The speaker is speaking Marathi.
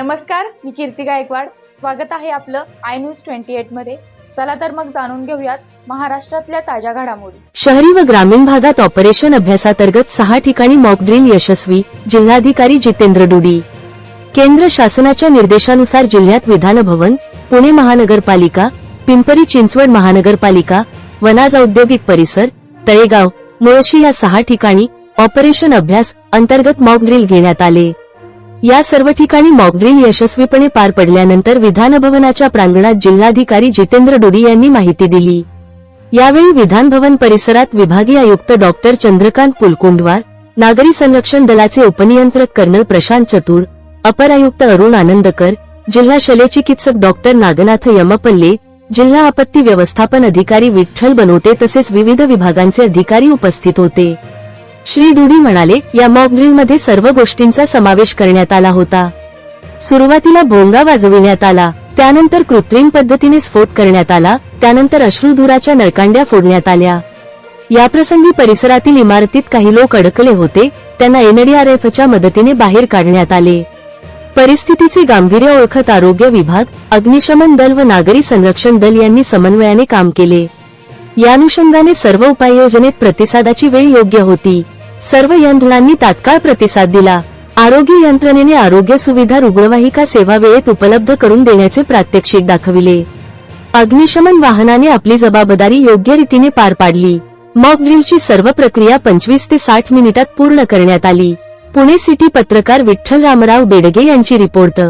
नमस्कार मी कीर्ती गायकवाड. स्वागत आहे आपलं आय न्यूज ट्वेंटी एटमध्ये. चला तर मग जाणून घेऊयात महाराष्ट्रातल्या ताज्या घडामोडी. शहरी व ग्रामीण भागात ऑपरेशन अभ्यासातर्गत सहा ठिकाणी मॉक ड्रिल यशस्वी जिल्हाधिकारी जितेंद्र डुडी. केंद्र शासनाच्या निर्देशानुसार जिल्ह्यात विधान भवन पुणे महानगरपालिका पिंपरी चिंचवड महानगरपालिका वनाज औद्योगिक परिसर तळेगाव मुळशी या सहा ठिकाणी ऑपरेशन अभ्यास अंतर्गत मॉक ड्रिल घेण्यात आले. या सर्व ठिकाणी मॉकड्रिल यशस्वीपणे पार पडल्यानंतर विधानभवनाच्या प्रांगणात जिल्हाधिकारी जितेंद्र डुडी यांनी माहिती दिली. यावेळी विधानभवन परिसरात विभागीय आयुक्त डॉक्टर चंद्रकांत पुलकुंडवार नागरी संरक्षण दलाचे उपनियंत्रक कर्नल प्रशांत चतुर अपर आयुक्त अरुण आनंदकर जिल्हा शल्यचिकित्सक डॉक्टर नागनाथ यमपल्ले जिल्हा आपत्ती व्यवस्थापन अधिकारी विठ्ठल बनोटे तसेच विविध विभागांचे अधिकारी उपस्थित होते. श्री डुडी म्हणाले या मॉक ड्रिलमध्ये सर्व गोष्टींचा समावेश करण्यात आला होता. सुरुवातीला भोंगा वाजविण्यात आला त्यानंतर कृत्रिम पद्धतीने स्फोट करण्यात आला त्यानंतर अश्रुधुराच्या नळकांड्या फोडण्यात आल्या. याप्रसंगी परिसरातील इमारतीत काही लोक अडकले होते त्यांना एनडीआरएफच्या मदतीने बाहेर काढण्यात आले. परिस्थितीचे गांभीर्य ओळखत आरोग्य विभाग अग्निशमन दल व नागरी संरक्षण दल यांनी समन्वयाने काम केले. या अनुषंगाने सर्व उपाययोजनेत प्रतिसादाची वेळ योग्य होती. सर्व यंत्रणांनी तात्काळ प्रतिसाद दिला. आरोग्य यंत्रणेने आरोग्य सुविधा रुग्णवाहिका सेवा वेळेत उपलब्ध करून देण्याचे प्रात्यक्षिक दाखविले. अग्निशमन वाहनाने आपली जबाबदारी योग्य रीतीने पार पाडली. मॉक ड्रिलची सर्व प्रक्रिया पंचवीस ते साठ मिनिटात पूर्ण करण्यात आली. पुणे सिटी पत्रकार विठ्ठल रामराव बेडगे यांची रिपोर्ट